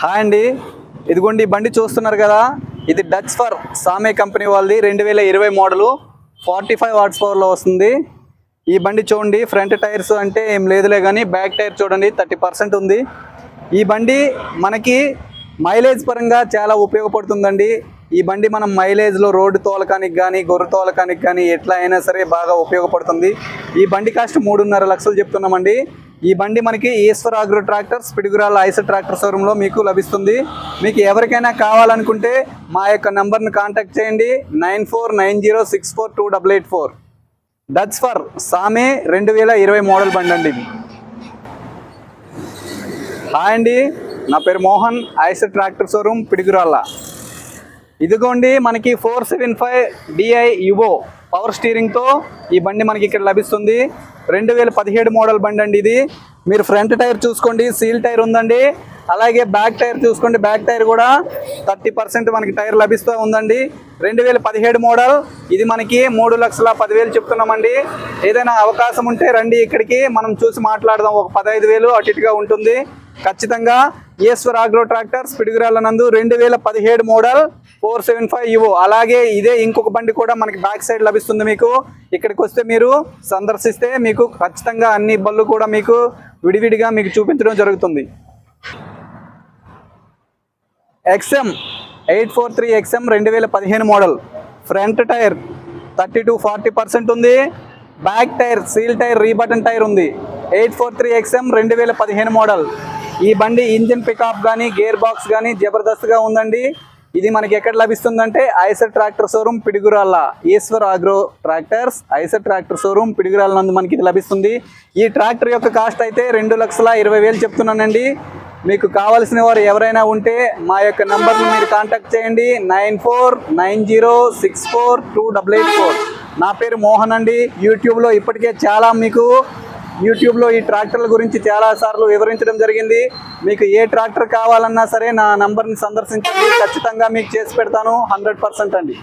Hi అండి. ఇదిగోండి ఈ బండి చూస్తున్నారు కదా. ఇది డచ్ ఫర్ సామే కంపెనీ వాళ్ళది. రెండు వేల ఇరవై మోడలు ఫార్టీ ఫైవ్ వాట్స్ పవర్లో వస్తుంది. ఈ బండి చూడండి ఫ్రంట్ టైర్స్ అంటే ఏం లేదులే కానీ బ్యాక్ టైర్ చూడండి థర్టీ పర్సెంట్ ఉంది. ఈ బండి మనకి మైలేజ్ పరంగా చాలా ఉపయోగపడుతుందండి. ఈ బండి మనం మైలేజ్లో రోడ్డు తోలకానికి కానీ గొర్రె తోలకానికి కానీ ఎట్లా అయినా సరే బాగా ఉపయోగపడుతుంది. ఈ బండి కాస్ట్ మూడున్నర లక్షలు చెప్తున్నామండి. ఈ బండి మనకి Eswar agro tractors Piduguralla ఐస tractor షోరూంలో మీకు లభిస్తుంది. మీకు ఎవరికైనా కావాలనుకుంటే మా యొక్క నంబర్ని కాంటాక్ట్ చేయండి. Nine four nine zero six four two double eight four. Dutch ఫర్ సామే రెండు వేల ఇరవై మోడల్ బండి అండి ఇది. హాయ్ అండి. నా పేరు Mohan Eicher tractor showroom Piduguralla. ఇదిగోండి మనకి four seven five DI Yuvo power స్టీరింగ్తో ఈ బండి మనకి ఇక్కడ లభిస్తుంది. రెండు వేల పదిహేడు మోడల్ బండి అండి ఇది. మీరు ఫ్రంట్ టైర్ చూసుకోండి సీల్ టైర్ ఉందండి. అలాగే బ్యాక్ టైర్ చూసుకోండి బ్యాక్ టైర్ కూడా థర్టీ పర్సెంట్ మనకి టైర్ లభిస్తూ ఉందండి. రెండు వేల పదిహేడు మోడల్. ఇది మనకి మూడు లక్షల పదివేలు చెప్తున్నామండి. ఏదైనా అవకాశం ఉంటే రండి ఇక్కడికి. మనం చూసి మాట్లాడదాం. ఒక పదహైదు వేలు అటు ఇటుగా ఉంటుంది. ఖచ్చితంగా ఈశ్వర్ ఆగ్రో ట్రాక్టర్స్ పిడుగురాళ్ళ నందు రెండు వేల పదిహేడు మోడల్ ఫోర్ సెవెన్ ఫైవ్ ఇవో. అలాగే ఇదే ఇంకొక బండి కూడా మనకి బ్యాక్ సైడ్ లభిస్తుంది మీకు. ఇక్కడికి వస్తే మీరు సందర్శిస్తే మీకు ఖచ్చితంగా అన్ని బళ్ళు కూడా మీకు విడివిడిగా మీకు చూపించడం జరుగుతుంది. XM eight four three XM రెండు వేల పదిహేను model. Front tyre thirty to forty percent ఉంది. బ్యాక్ టైర్ సీల్ టైర్ రీబటన్ టైర్ ఉంది. ఎయిట్ ఫోర్ త్రీ ఎక్స్ఎం రెండు వేల పదిహేను మోడల్. ఈ బండి ఇంజిన్ పికప్ కానీ గేర్ బాక్స్ కానీ జబర్దస్త్గా ఉందండి. ఇది మనకి ఎక్కడ లభిస్తుందంటే Eicher tractor showroom Piduguralla Eshwar Agro Tractors. Eicher tractor showroom Piduguralla నందు మనకి ఇది లభిస్తుంది. ఈ ట్రాక్టర్ యొక్క కాస్ట్ అయితే రెండు లక్షల ఇరవై వేలు చెప్తున్నానండి. మీకు కావలసిన వారు ఎవరైనా ఉంటే మా యొక్క నంబర్ని మీరు కాంటాక్ట్ చేయండి. Nine four nine zero six four two double eight four. నా పేరు మోహన్ అండి. యూట్యూబ్లో ఇప్పటికే చాలా మీకు యూట్యూబ్లో ఈ ట్రాక్టర్ల గురించి చాలా సార్లు వివరించడం జరిగింది. మీకు ఏ ట్రాక్టర్ కావాలన్నా సరే నా నంబర్ని సందర్శించండి. ఖచ్చితంగా మీకు చేసి పెడతాను. హండ్రెడ్ పర్సెంట్ అండి.